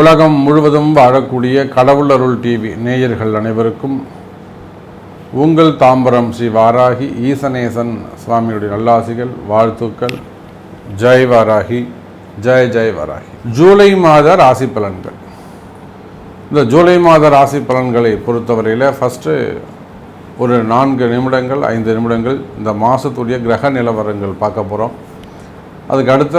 உலகம் முழுவதும் வாழக்கூடிய கடவுள் அருள் டிவி நேயர்கள் அனைவருக்கும் உங்கள் தாம்பரம் ஸ்ரீ வாராகி ஈசனேசன் சுவாமியுடைய நல்லாசிகள் வாழ்த்துக்கள். ஜெய் வாராகி ஜெய் ஜெய் வாராகி. ஜூலை மாத ராசி பலன்கள். இந்த ஜூலை மாத ராசி பலன்களை பொறுத்தவரையில் ஃபஸ்ட்டு ஒரு நான்கு நிமிடங்கள் ஐந்து நிமிடங்கள் இந்த மாதத்துடைய கிரக நிலவரங்கள் பார்க்க போகிறோம் அதுக்கு அடுத்த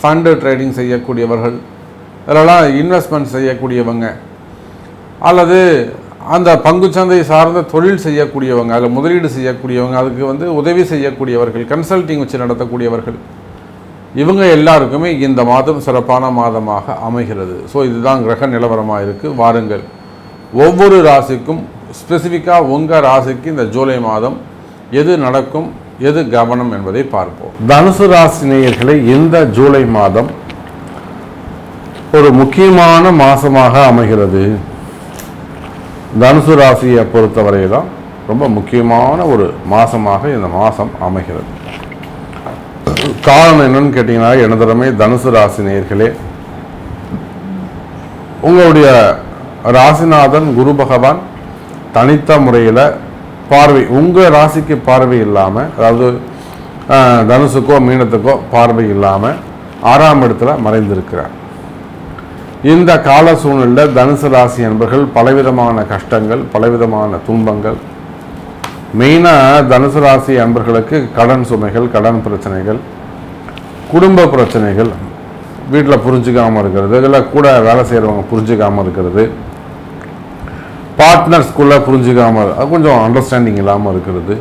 fund trading செய்யக்கூடியவர்கள் இதெல்லாம் இன்வெஸ்ட்மெண்ட் செய்யக்கூடியவங்க அல்லது அந்த பங்குச்சந்தை சார்ந்த தொழில் செய்யக்கூடியவங்க அதில் முதலீடு செய்யக்கூடியவங்க அதுக்கு வந்து உதவி செய்யக்கூடியவர்கள் கன்சல்டிங் வச்சு நடத்தக்கூடியவர்கள் இவங்க எல்லாருக்குமே இந்த மாதம் சிறப்பான மாதமாக அமைகிறது. ஸோ இதுதான் கிரக நிலவரமாக இருக்குது வாருங்கள். ஒவ்வொரு ராசிக்கும் ஸ்பெசிஃபிக்காக உங்கள் ராசிக்கு இந்த ஜூலை மாதம் எது நடக்கும் எது கவனம் என்பதை பார்ப்போம். தனுசு ராசி நேயர்களை இந்த ஜூலை மாதம் ஒரு முக்கியமான மாதமாக அமைகிறது. தனுசு ராசியை பொறுத்தவரை தான் ரொம்ப முக்கியமான ஒரு மாதமாக இந்த மாதம் அமைகிறது. காரணம் என்னன்னு கேட்டிங்கன்னா எனதரமே தனுசு ராசி நேயர்களே உங்களுடைய ராசிநாதன் குரு பகவான் தனித்த முறையில் பார்வை உங்கள் ராசிக்கு பார்வை இல்லாமல் அதாவது தனுசுக்கோ மீனத்துக்கோ பார்வை இல்லாமல் ஆறாம் இடத்துல மறைந்திருக்கிறார். இந்த கால சூழ்நிலையில் தனுசு ராசி என்பர்கள் பலவிதமான கஷ்டங்கள் பலவிதமான துன்பங்கள். மெயினாக தனுசு ராசி அன்பர்களுக்கு கடன் சுமைகள் கடன் பிரச்சனைகள் குடும்ப பிரச்சனைகள் வீட்டில் புரிஞ்சுக்காமல் இருக்கிறது இல்லை கூட வேலை செய்கிறவங்க புரிஞ்சுக்காமல் இருக்கிறது. பார்ட்னர்ஸ்குள்ளே புரிஞ்சுக்காமல் அது கொஞ்சம் அண்டர்ஸ்டாண்டிங் இல்லாமல் இருக்கிறது.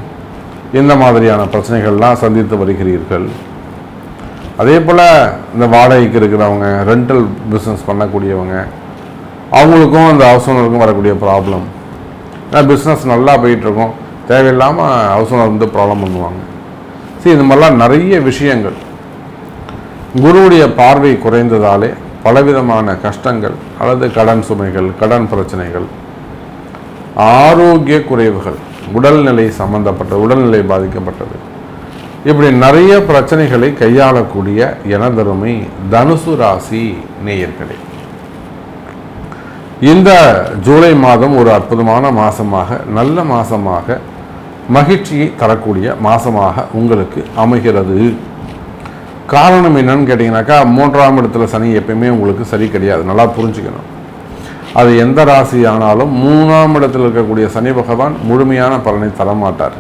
இந்த மாதிரியான பிரச்சனைகள்லாம் சந்தித்து வருகிறீர்கள்? அதே போல் இந்த வாடகைக்கு இருக்கிறவங்க ரெண்டல் பிஸ்னஸ் பண்ணக்கூடியவங்க அவங்களுக்கும் அந்த ஹவுஸ் ஓனருக்கும் வரக்கூடிய ப்ராப்ளம் ஏன்னா பிஸ்னஸ் நல்லா போயிட்டுருக்கும். தேவையில்லாமல் ஹவுஸ் ஓனர் வந்து ப்ராப்ளம் பண்ணுவாங்க. சரி இந்த மாதிரிலாம் நிறைய விஷயங்கள். குருவுடைய பார்வை குறைந்ததாலே பலவிதமான கஷ்டங்கள் அல்லது கடன் சுமைகள் கடன் பிரச்சனைகள் ஆரோக்கிய குறைவுகள் உடல்நிலை சம்பந்தப்பட்ட உடல்நிலை பாதிக்கப்பட்டது. இப்படி நிறைய பிரச்சனைகளை கையாளக்கூடிய எனதருமை தனுசு ராசி நேயர்களே. இந்த ஜூலை மாதம் ஒரு அற்புதமான மாசமாக நல்ல மாசமாக மகிழ்ச்சியை தரக்கூடிய மாசமாக உங்களுக்கு அமைகிறது. காரணம் என்னன்னு கேட்டிங்கனாக்கா மூன்றாம் இடத்துல சனி எப்பயுமே உங்களுக்கு சரி கிடையாது. நல்லா புரிஞ்சுக்கணும். அது எந்த ராசி ஆனாலும் மூணாம் இடத்தில் இருக்கக்கூடிய சனி பகவான் முழுமையான பலனை தரமாட்டார்.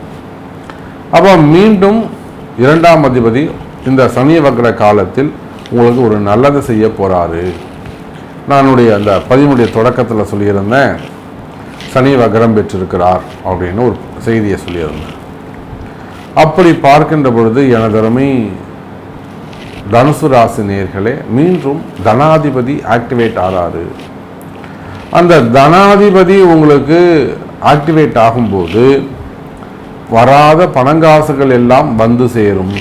அப்போ மீண்டும் இரண்டாம் அதிபதி இந்த சனி வக்ர காலத்தில் உங்களுக்கு ஒரு நல்லது செய்ய போகிறாரு நானுடைய அந்த பதினுடைய தொடக்கத்தில் சொல்லியிருந்தேன் சனி வக்ரம் பெற்றிருக்கிறார் அப்படின்னு ஒரு செய்தியை சொல்லியிருந்தேன். அப்படி பார்க்கின்ற பொழுது எனதருமை தனுசு ராசி நேர்களே மீண்டும் தனாதிபதி ஆக்டிவேட் ஆறாரு. அந்த தனாதிபதி உங்களுக்கு ஆக்டிவேட் ஆகும்போது வராத பணங்காசுகள் எல்லாம் வந்து சேரும்.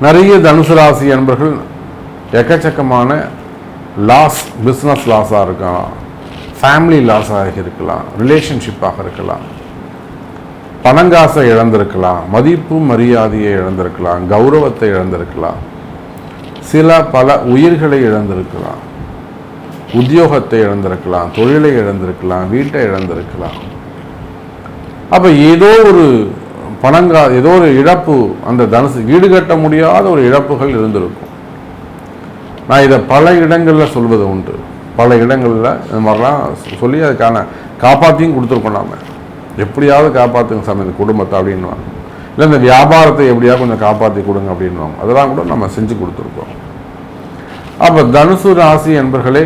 நிறைய தனுசு ராசி அன்பர்கள் எக்கச்சக்கமான லாஸ் பிஸ்னஸ் லாஸாக இருக்கலாம். ஃபேமிலி லாஸாக இருக்கலாம். ரிலேஷன்ஷிப்பாக இருக்கலாம். பணங்காசை இழந்திருக்கலாம். மதிப்பு மரியாதையை இழந்திருக்கலாம். கௌரவத்தை இழந்திருக்கலாம். சில பல உயிர்களை இழந்திருக்கலாம். உத்தியோகத்தை இழந்திருக்கலாம் தொழிலை இழந்திருக்கலாம் வீட்டை இழந்திருக்கலாம். அப்போ ஏதோ ஒரு பணங்கா ஏதோ ஒரு இழப்பு அந்த தனுசு ஈடுகட்ட முடியாத ஒரு இழப்புகள் இருந்திருக்கும். நான் இதை பல இடங்களில் சொல்வது உண்டு. பல இடங்களில் இந்த மாதிரிலாம் சொல்லி அதுக்கான காப்பாற்றியும் கொடுத்துருக்கோம் நாம. எப்படியாவது காப்பாற்றுங்க சாமி இந்த குடும்பத்தை அப்படின்வாங்க இல்லை இந்த வியாபாரத்தை எப்படியாவது கொஞ்சம் காப்பாற்றி கொடுங்க அப்படின்வாங்க அதெல்லாம் கூட நம்ம செஞ்சு கொடுத்துருக்கோம். அப்போ தனுசு ராசி என்பர்களே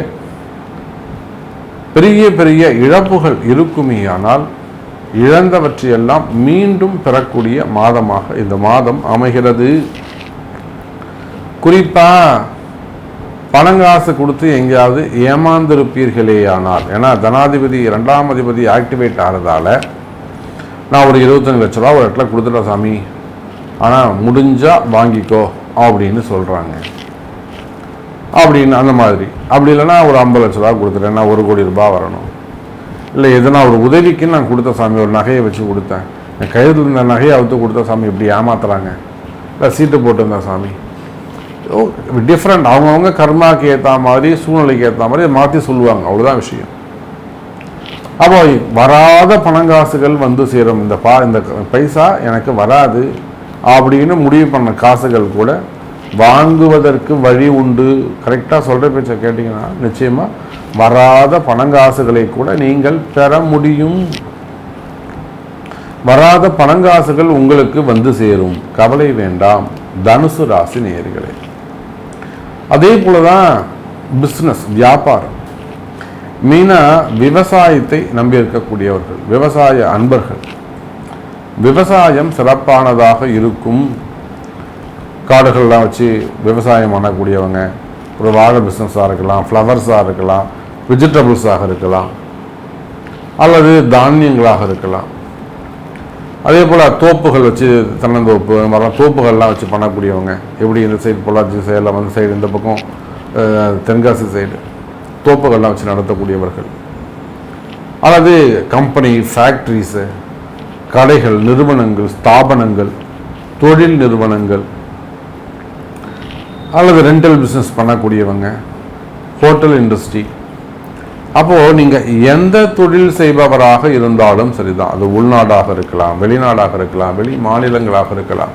பெரிய பெரிய இழப்புகள் இருக்குமேயானால் இழந்தவற்றையெல்லாம் மீண்டும் பெறக்கூடிய மாதமாக இந்த மாதம் அமைகிறது. குறிப்பா பணங்காசு கொடுத்து எங்கேயாவது ஏமாந்திருப்பீர்களேயானால் ஏன்னா தனாதிபதி ரெண்டாம் அதிபதி ஆக்டிவேட் ஆகிறதால நான் ஒரு இருபத்தஞ்சு லட்ச ரூபா ஒரு இடத்துல கொடுத்துட்டேன் சாமி. ஆனால் முடிஞ்சா வாங்கிக்கோ அப்படின்னு சொல்கிறாங்க அப்படின்னு அந்த மாதிரி. அப்படி இல்லைன்னா ஒரு ஐம்பது லட்ச ரூபா கொடுத்துட்டேன்னா ஒரு கோடி ரூபாய் வரணும். இல்லை எதுனா ஒரு உதவிக்கு நான் கொடுத்த சாமி ஒரு நகையை வச்சு கொடுத்தேன். என் கையில் இருந்த நகையை அவுத்து கொடுத்த சாமி இப்படி ஏமாத்துறாங்க? இல்லை சீட்டு போட்டிருந்தேன் சாமி. டிஃப்ரெண்ட் அவங்கவுங்க கர்மாக்கு ஏற்ற மாதிரி சூழ்நிலைக்கு ஏற்ற மாதிரி மாற்றி சொல்லுவாங்க. அவ்வளோதான் விஷயம். அப்போ வராத பணங்காசுகள் வந்து சேரும். இந்த பா இந்த பைசா எனக்கு வராது அப்படின்னு முடிவு பண்ண காசுகள் கூட வாங்குவதற்கு வழி உண்டு. கரெக்டாக சொல்கிற பேச்சை கேட்டிங்கன்னா நிச்சயமாக வராத பணங்காசுகளை கூட நீங்கள் பெற முடியும். வராத பணங்காசுகள் உங்களுக்கு வந்து சேரும். கவலை வேண்டாம். தனுசு ராசி நேயர்களே. அதே போல தான் பிஸ்னஸ் வியாபாரம். மெயினாக விவசாயத்தை நம்பியிருக்கக்கூடியவர்கள் விவசாய அன்பர்கள். விவசாயம் சிறப்பானதாக இருக்கும். காடுகள்லாம் வச்சு விவசாயம் பண்ணக்கூடியவங்க ஒரு வாழை பிஸ்னஸாக இருக்கலாம் ஃப்ளவர்ஸாக இருக்கலாம் வெஜிடபிள்ஸாக இருக்கலாம் அல்லது தானியங்களாக இருக்கலாம். அதே போல் தோப்புகள் வச்சு தென்னந்தோப்பு மரம் தோப்புகள்லாம் வச்சு பண்ணக்கூடியவங்க எப்படி இந்த சைடு பொள்ளாச்சி சைடில் வந்து சைடு இந்த பக்கம் தென்காசி சைடு தோப்புகள்லாம் வச்சு நடத்தக்கூடியவர்கள். அல்லது கம்பெனி ஃபேக்ட்ரிஸு கடைகள் நிறுவனங்கள் ஸ்தாபனங்கள் தொழில் நிறுவனங்கள் அல்லது ரெண்டல் பிஸ்னஸ் பண்ணக்கூடியவங்க ஹோட்டல் இண்டஸ்ட்ரி அப்போது நீங்கள் எந்த தொழில் செய்பவராக இருந்தாலும் சரிதான். அது உள்நாடாக இருக்கலாம் வெளிநாடாக இருக்கலாம் வெளி மாநிலங்களாக இருக்கலாம்.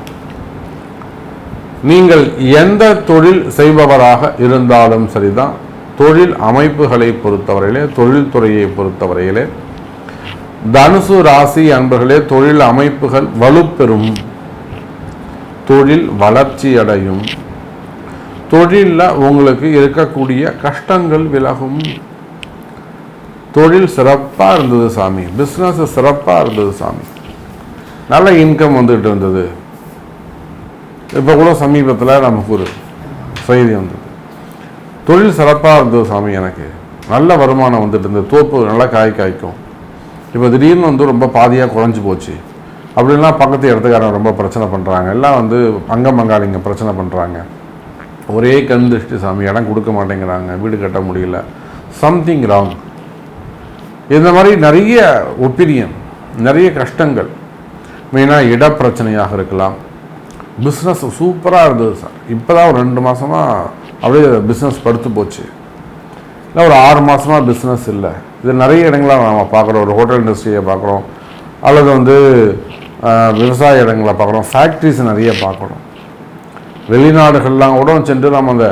நீங்கள் எந்த தொழில் செய்பவராக இருந்தாலும் சரிதான். தொழில் அமைப்புகளை பொறுத்தவரையிலே தொழில்துறையை பொறுத்தவரையிலே தனுசு ராசி அன்பர்களே தொழில் அமைப்புகள் வலுப்பெறும். தொழில் வளர்ச்சி அடையும் தொழிலில் உங்களுக்கு இருக்கக்கூடிய கஷ்டங்கள் விலகும். தொழில் சிறப்பாக இருந்தது சாமி. பிஸ்னஸ் சிறப்பாக இருந்தது சாமி. நல்ல இன்கம் வந்துட்டு இருந்தது. இப்போ கூட சமீபத்தில் நமக்கு ஒரு செய்தி வந்தது. தொழில் சிறப்பாக இருந்தது சாமி எனக்கு. நல்ல வருமானம் வந்துட்டு இருந்தது. தோப்பு நல்லா காய் காய்க்கும். இப்போ திடீர்னு வந்து ரொம்ப பாதியாக குறைஞ்சி போச்சு. அப்படின்லாம் பக்கத்து இடத்துக்காரங்க ரொம்ப பிரச்சனை பண்ணுறாங்க எல்லாம் வந்து அங்கம் பங்காளிங்க பிரச்சனை பண்ணுறாங்க ஒரே கண் திருஷ்டி சாமி இடம் கொடுக்க மாட்டேங்கிறாங்க வீடு கட்ட முடியல. சம்திங் ராங் இந்த மாதிரி நிறைய ஒப்பீனியன் நிறைய கஷ்டங்கள். மெயினாக இட பிரச்சனையாக இருக்கலாம். பிஸ்னஸ் சூப்பராக இருந்தது சார் இப்போ தான் ஒரு ரெண்டு மாதமாக அப்படியே பிஸ்னஸ் படுத்து போச்சு. இல்லை ஒரு ஆறு மாதமாக பிஸ்னஸ் இல்லை. இது நிறைய இடங்களாக நம்ம பார்க்குறோம். ஒரு ஹோட்டல் இண்டஸ்ட்ரியை பார்க்குறோம். அல்லது வந்து விவசாய இடங்களை பார்க்குறோம். ஃபேக்ட்ரிஸ் நிறைய பார்க்குறோம் வெளிநாடுகள்லாம் கூட சென்று நம்ம அந்த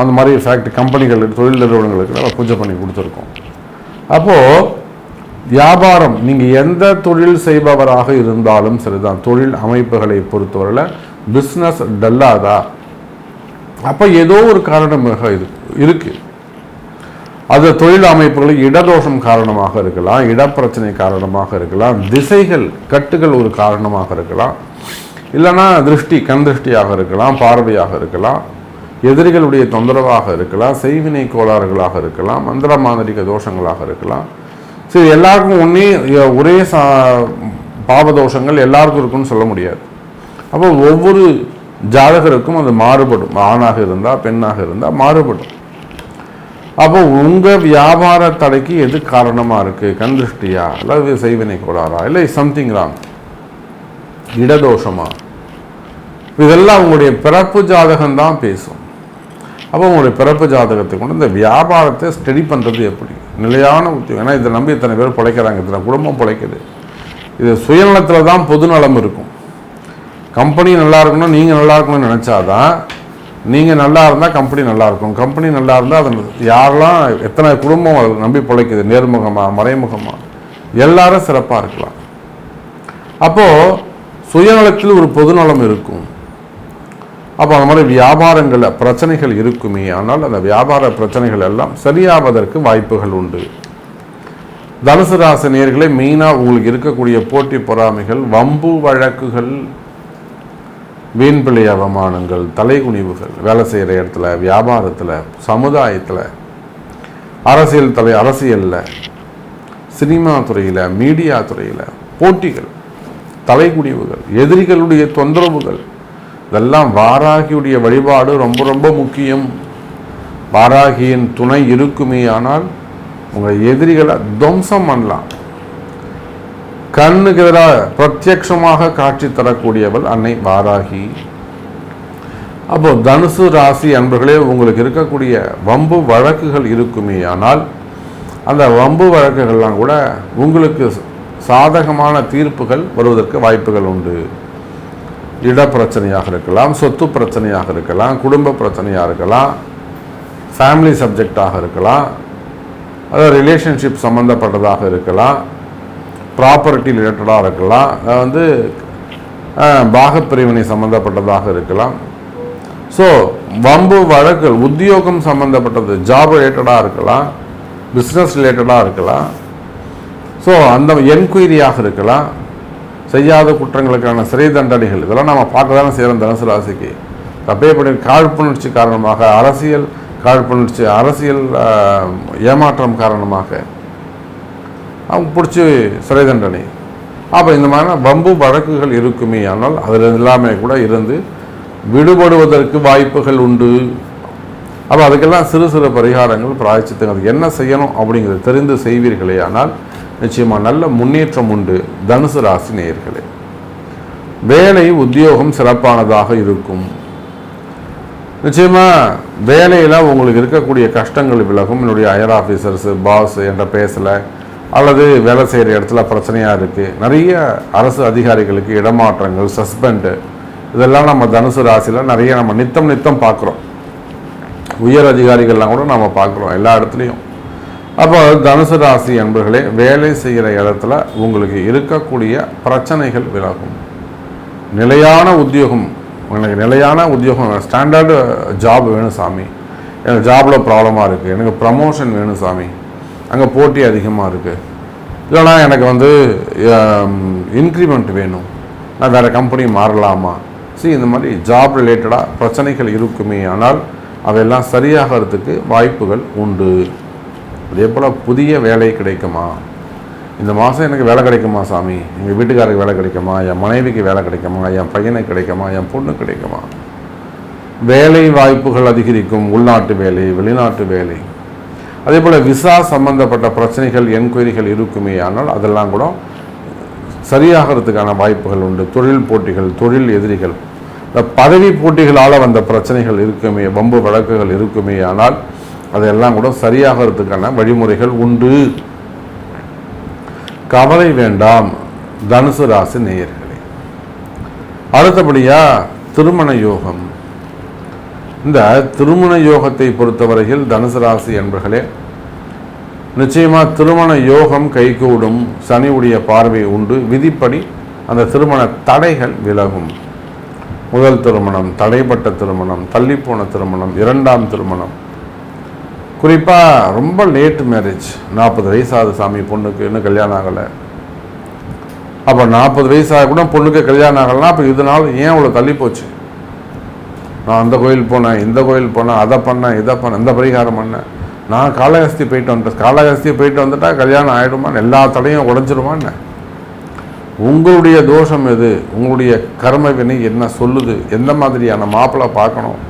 அந்த மாதிரி ஃபேக்ட்ரி கம்பெனிகள் தொழில் நிறுவனங்களுக்கு நம்ம பூஜை பண்ணி கொடுத்துருக்கோம். அப்போது வியாபாரம் நீங்கள் எந்த தொழில் செய்பவராக இருந்தாலும் சரிதான். தொழில் அமைப்புகளை பொறுத்தவரையில் பிஸ்னஸ் டல்லாதா? அப்போ ஏதோ ஒரு காரணமாக இது இருக்குது அது தொழில் அமைப்புகளில் இடதோஷம் காரணமாக இருக்கலாம் இடப்பிரச்சனை காரணமாக இருக்கலாம் திசைகள் கட்டுகள் ஒரு காரணமாக இருக்கலாம். இல்லைன்னா திருஷ்டி கண் திருஷ்டியாக இருக்கலாம் பார்வையாக இருக்கலாம் எதிரிகளுடைய தொந்தரவாக இருக்கலாம் செய்வினை கோளாறுகளாக இருக்கலாம் மந்திர மாந்திரிக தோஷங்களாக இருக்கலாம். சரி எல்லாருக்கும் ஒன்றே ஒரே சா பாவதோஷங்கள் எல்லாருக்கும் இருக்குன்னு சொல்ல முடியாது. அப்போ ஒவ்வொரு ஜாதகருக்கும் அது மாறுபடும். ஆணாக இருந்தால் பெண்ணாக இருந்தால் மாறுபடும். அப்போ உங்கள் வியாபார தடைக்கு எது காரணமாக இருக்குது கண் திருஷ்டியா அல்லது செய்வினை கோளாறா? இல்லை சம்திங் ராங் இடதோஷமா? இதெல்லாம் உங்களுடைய பிறப்பு ஜாதகம் தான் பேசும். அப்போ உங்களுடைய பிறப்பு ஜாதகத்தை கொண்டு இந்த வியாபாரத்தை ஸ்டடி பண்ணுறது எப்படி? நிலையான உத்தியோகம். ஏன்னா இதை நம்பி இத்தனை பேர் பிழைக்கிறாங்க? இத்தனை குடும்பம் பிழைக்குது. இது சுயநலத்தில் தான் பொதுநலம் இருக்கும். கம்பெனி நல்லா இருக்கணும் நீங்கள் நல்லா இருக்கணும்னு நினச்சாதான் நீங்கள் நல்லா இருந்தால் கம்பெனி நல்லா இருக்கும். கம்பெனி நல்லா இருந்தால் அது யாரெல்லாம் எத்தனை குடும்பம் அதை நம்பி பிழைக்குது? நேர்முகமாக மறைமுகமாக எல்லாரும் சிறப்பாக இருக்கலாம். அப்போது சுயநலத்தில் ஒரு பொதுநலம் இருக்கும். அப்போ அந்த மாதிரி வியாபாரங்களில் பிரச்சனைகள் இருக்குமே. ஆனால் அந்த வியாபார பிரச்சனைகள் எல்லாம் சரியாவதற்கு வாய்ப்புகள் உண்டு. தனுசு ராசி நேர்களை மெயினாக உங்களுக்கு இருக்கக்கூடிய போட்டி பொறாமைகள் வம்பு வழக்குகள் வீண்பிழை அவமானங்கள் தலைகுனிவுகள் வேலை செய்கிற இடத்துல வியாபாரத்தில் சமுதாயத்தில் அரசியல் தலை அரசியலில் சினிமா துறையில் மீடியா துறையில் போட்டிகள். தலைகுனிவுகள் எதிரிகளுடைய தொந்தரவுகள் இதெல்லாம் வாராகியுடைய வழிபாடு ரொம்ப ரொம்ப முக்கியம். வாராகியின் துணை இருக்குமே ஆனால் உங்கள் எதிரிகளை துவம்சம் பண்ணலாம். கண்ணுக்கு எதிராக பிரத்யட்சமாக காட்சி தரக்கூடியவள் அன்னை வாராகி. அப்போ தனுசு ராசி அன்பர்களே உங்களுக்கு இருக்கக்கூடிய வம்பு வழக்குகள் இருக்குமே ஆனால் அந்த வம்பு வழக்குகள்லாம் கூட உங்களுக்கு சாதகமான தீர்ப்புகள் வருவதற்கு வாய்ப்புகள் உண்டு. இட பிரச்சனையாக இருக்கலாம் சொத்து பிரச்சனையாக இருக்கலாம் குடும்ப பிரச்சனையாக இருக்கலாம் ஃபேமிலி சப்ஜெக்டாக இருக்கலாம் அதாவது ரிலேஷன்ஷிப் சம்மந்தப்பட்டதாக இருக்கலாம் ப்ராப்பர்ட்டி ரிலேட்டடாக இருக்கலாம் வந்து பாகப்பிரிவினை சம்மந்தப்பட்டதாக இருக்கலாம். ஸோ வம்பு வழக்குகள் உத்தியோகம் சம்மந்தப்பட்டது ஜாப் ரிலேட்டடாக இருக்கலாம் பிஸ்னஸ் ரிலேட்டடாக இருக்கலாம் ஸோ அந்த என்கொயரியாக இருக்கலாம். செய்யாத குற்றங்களுக்கான சிறை தண்டனைகள். இதெல்லாம் நம்ம பார்க்க தானே செய்கிறோம் தனுசு ராசிக்கு. தப்பே பண்ணி காழ்ப்புணர்ச்சி காரணமாக அரசியல் காழ்ப்புணர்ச்சி அரசியல் ஏமாற்றம் காரணமாக அவங்க பிடிச்சி சிறை தண்டனை. அப்போ இந்த மாதிரியான வம்பு வழக்குகள் இருக்குமே ஆனால் அதில் எல்லாமே கூட இருந்து விடுபடுவதற்கு வாய்ப்புகள் உண்டு. அப்போ அதுக்கெல்லாம் சிறு சிறு பரிகாரங்கள் பிராய்ச்சித்தங்கள் அது என்ன செய்யணும் அப்படிங்கிறத தெரிந்து செய்வீர்களே ஆனால் நிச்சயமாக நல்ல முன்னேற்றம் உண்டு தனுசு ராசி நேயர்களே. வேலை உத்தியோகம் சிறப்பானதாக இருக்கும். நிச்சயமாக வேலையில் உங்களுக்கு இருக்கக்கூடிய கஷ்டங்கள் விலகும். என்னுடைய ஹையர் ஆஃபீஸர்ஸு பாஸ் என்ற பேசலை. அல்லது வேலை செய்கிற இடத்துல பிரச்சனையாக இருக்குது நிறைய அரசு அதிகாரிகளுக்கு இடமாற்றங்கள் சஸ்பெண்டு இதெல்லாம் நம்ம தனுசு ராசியில் நிறைய நம்ம நித்தம் நித்தம் பார்க்குறோம். உயர் அதிகாரிகள்லாம் கூட நம்ம பார்க்குறோம் எல்லா இடத்துலையும். அப்போ தனுசு ராசி அன்பர்களே வேலை செய்கிற இடத்துல உங்களுக்கு இருக்கக்கூடிய பிரச்சனைகள் விலகும். நிலையான உத்தியோகம் எனக்கு நிலையான உத்தியோகம் ஸ்டாண்டர்டு ஜாப் வேணும் சாமி. எனக்கு ஜாபில் ப்ராப்ளமாக இருக்குது எனக்கு ப்ரமோஷன் வேணும் சாமி. அங்கே போட்டி அதிகமாக இருக்குது இல்லைனா எனக்கு வந்து இன்க்ரிமெண்ட் வேணும். நான் வேறு கம்பெனி மாறலாமா? சரி இந்த மாதிரி ஜாப் ரிலேட்டடாக பிரச்சனைகள் இருக்குமே. ஆனால் அவையெல்லாம் சரியாகிறதுக்கு வாய்ப்புகள் உண்டு. அதே போல் புதிய வேலை கிடைக்குமா? இந்த மாதம் எனக்கு வேலை கிடைக்குமா சாமி? எங்கள் வீட்டுக்காரருக்கு வேலை கிடைக்குமா? என் மனைவிக்கு வேலை கிடைக்குமா? என் பையனுக்கு கிடைக்குமா? என் பொண்ணு கிடைக்குமா? வேலை வாய்ப்புகள் அதிகரிக்கும். உள்நாட்டு வேலை வெளிநாட்டு வேலை. அதே போல் விசா சம்பந்தப்பட்ட பிரச்சனைகள் என்கொயரிகள் இருக்குமே. ஆனால் அதெல்லாம் கூட சரியாகிறதுக்கான வாய்ப்புகள் உண்டு. தொழில் போட்டிகள் தொழில் எதிரிகள். இந்த பதவி போட்டிகளால் வந்த பிரச்சனைகள் இருக்குமே வம்பு வழக்குகள் இருக்குமே. ஆனால் அதெல்லாம் கூட சரியாகிறதுக்கான வழிமுறைகள் உண்டு. கவலை வேண்டாம் தனுசு ராசி நேயர்களே. அடுத்தபடியா திருமண யோகம். இந்த திருமண யோகத்தை பொறுத்தவரையில் தனுசு ராசி என்பர்களே நிச்சயமா திருமண யோகம் கைகூடும் சனியுடைய பார்வை உண்டு. விதிப்படி அந்த திருமண தடைகள் விலகும். முதல் திருமணம் தடைப்பட்ட திருமணம் தள்ளிப்போன திருமணம் இரண்டாம் திருமணம் குறிப்பாக ரொம்ப லேட் மேரேஜ் நாற்பது வயசு ஆகுது சாமி பொண்ணுக்கு இன்னும் கல்யாணம் ஆகலை. அப்போ நாற்பது வயசாக கூட பொண்ணுக்கு கல்யாணம் ஆகலைன்னா அப்போ இதனால் ஏன் அவ்வளோ தள்ளி போச்சு? நான் அந்த கோயில் போனேன் இந்த கோயில் போனேன் அதை பண்ணேன் இதை பண்ணேன் இந்த பரிகாரம் பண்ணேன். நான் காலகஸ்தி போயிட்டு வந்துட்டேன். காலகஸ்தி போயிட்டு வந்துட்டா கல்யாணம் ஆகிடுமான்னு எல்லா தடையும் உடஞ்சிருமான்னு. உங்களுடைய தோஷம் எது? உங்களுடைய கர்ம வினை என்ன சொல்லுது? எந்த மாதிரியான மாப்பிள்ளை பார்க்கணும்?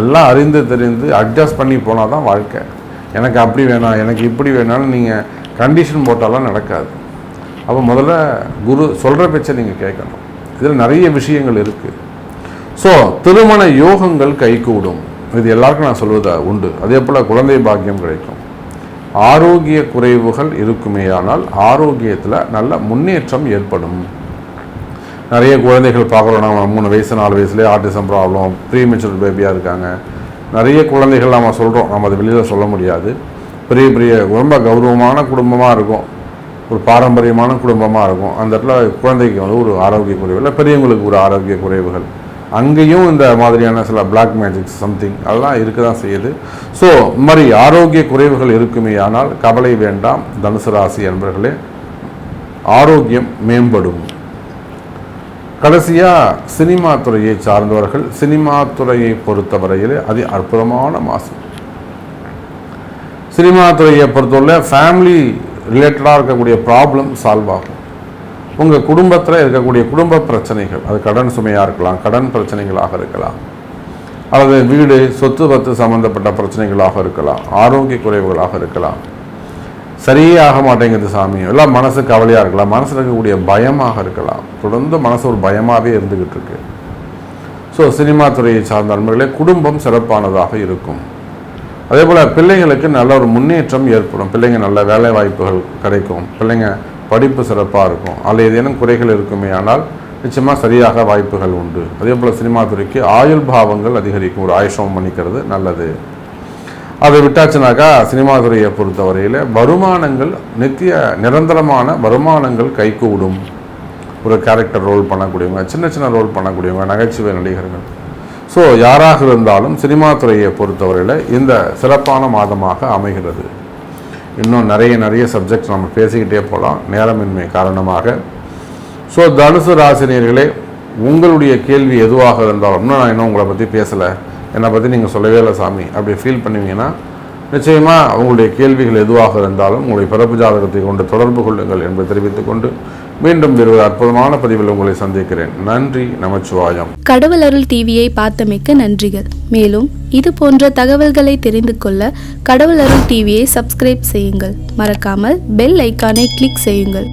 எல்லாம் அறிந்து தெரிந்து அட்ஜஸ்ட் பண்ணி போனால் தான் வாழ்க்கை. எனக்கு அப்படி வேணாம் எனக்கு இப்படி வேணாம்னு நீங்கள் கண்டிஷன் போட்டாலாம் நடக்காது. அப்போ முதல்ல குரு சொல்கிற பேச்சை நீங்கள் கேட்கணும். இதில் நிறைய விஷயங்கள் இருக்குது ஸோ திருமண யோகங்கள் கைகூடும். இது எல்லாருக்கும் நான் சொல்வது உண்டு. அதே போல் குழந்தை பாக்கியம் கிடைக்கும். ஆரோக்கிய குறைவுகள் இருக்குமேயானால் ஆரோக்கியத்தில் நல்ல முன்னேற்றம் ஏற்படும். நிறைய குழந்தைகள் பார்க்குறோம். நம்ம மூணு வயசு நாலு வயசுலேயே ஆர்டிசம் ப்ராப்ளம் ப்ரீமெச்சூர் பேபியாக இருக்காங்க. நிறைய குழந்தைகள் நம்ம சொல்கிறோம் நம்ம அதை வெளியில் சொல்ல முடியாது. பெரிய பெரிய ரொம்ப கௌரவமான குடும்பமாக இருக்கும். ஒரு பாரம்பரியமான குடும்பமாக இருக்கும். அந்த இடத்துல குழந்தைக்கு வந்து ஒரு ஆரோக்கிய குறைவு இல்லை. பெரியவங்களுக்கு ஒரு ஆரோக்கிய குறைவுகள். அங்கேயும் இந்த மாதிரியான சில பிளாக் மேஜிக்ஸ் சம்திங் அதெல்லாம் இருக்க தான் செய்யுது. ஸோ இந்த மாதிரி ஆரோக்கிய குறைவுகள் இருக்குமே ஆனால் கவலை வேண்டாம். தனுசு ராசி என்பர்களே ஆரோக்கியம் மேம்படும். கடைசியாக சினிமா துறையை சார்ந்தவர்கள் சினிமா துறையை பொறுத்தவரையில் அது அற்புதமான மாதம் சினிமா துறையை பொறுத்தவரை ஃபேமிலி ரிலேட்டடாக இருக்கக்கூடிய ப்ராப்ளம் சால்வ் ஆகும். உங்கள் குடும்பத்தில் இருக்கக்கூடிய குடும்ப பிரச்சனைகள் அது கடன் சுமையாக இருக்கலாம் கடன் பிரச்சனைகளாக இருக்கலாம் அல்லது வீடு சொத்து பத்து சம்பந்தப்பட்ட பிரச்சனைகளாக இருக்கலாம் ஆரோக்கிய குறைவுகளாக இருக்கலாம் சரியே ஆக மாட்டேங்குது சாமி. எல்லாம் மனசு கவலையாக இருக்கலாம். மனசில் இருக்கக்கூடிய பயமாக இருக்கலாம். தொடர்ந்து மனசு ஒரு பயமாகவே இருந்துக்கிட்டு இருக்கு. ஸோ சினிமா துறையை சார்ந்த நண்பர்களே குடும்பம் சிறப்பானதாக இருக்கும். அதே போல் பிள்ளைங்களுக்கு நல்ல ஒரு முன்னேற்றம் ஏற்படும். பிள்ளைங்க நல்ல வேலை வாய்ப்புகள் கிடைக்கும். பிள்ளைங்க படிப்பு சிறப்பாக இருக்கும். அதில் ஏதேனும் குறைகள் இருக்குமே ஆனால் நிச்சயமாக சரியாக வாய்ப்புகள் உண்டு. அதே போல் சினிமா துறைக்கு ஆயுள் பாவங்கள் அதிகரிக்கும். ஒரு ஆயுஷம் பண்ணிக்கிறது நல்லது. அதை விட்டாச்சுனாக்கா சினிமா துறையை பொறுத்தவரையில் வருமானங்கள் நித்திய நிரந்தரமான வருமானங்கள் கைகூடும். ஒரு கேரக்டர் ரோல் பண்ணக்கூடியவங்க சின்ன சின்ன ரோல் பண்ணக்கூடியவங்க நகைச்சுவை நடிகர்கள். ஸோ யாராக இருந்தாலும் சினிமா துறையை பொறுத்தவரையில் இந்த சிறப்பான மாதமாக அமைகிறது. இன்னும் நிறைய நிறைய சப்ஜெக்ட்ஸ் நம்ம பேசிக்கிட்டே போகலாம் நேரமின்மை காரணமாக. ஸோ தனுசு ராசினியர்களே உங்களுடைய கேள்வி எதுவாக இருந்தாலும் இன்னும் நான் இன்னும் உங்களை பற்றி பேசலை. என்னை பற்றி நீங்கள் சொல்லவே இல்லை சாமி. அப்படி ஃபீல் பண்ணுவீங்கன்னா நிச்சயமாக உங்களுடைய கேள்விகள் எதுவாக இருந்தாலும் உங்களுடைய பிறப்பு ஜாதகத்தை கொண்டு தொடர்பு கொள்ளுங்கள் என்பதை தெரிவித்துக் கொண்டு மீண்டும் வேறு அற்புதமான பதிவில் உங்களை சந்திக்கிறேன். நன்றி நமச்சிவாயம். கடவுள் அருள் டிவியை பார்த்தமைக்க நன்றிகள். மேலும் இது போன்ற தகவல்களை தெரிந்து கொள்ள கடவுள் அருள் டிவியை சப்ஸ்கிரைப் செய்யுங்கள். மறக்காமல் பெல் ஐக்கானை கிளிக் செய்யுங்கள்.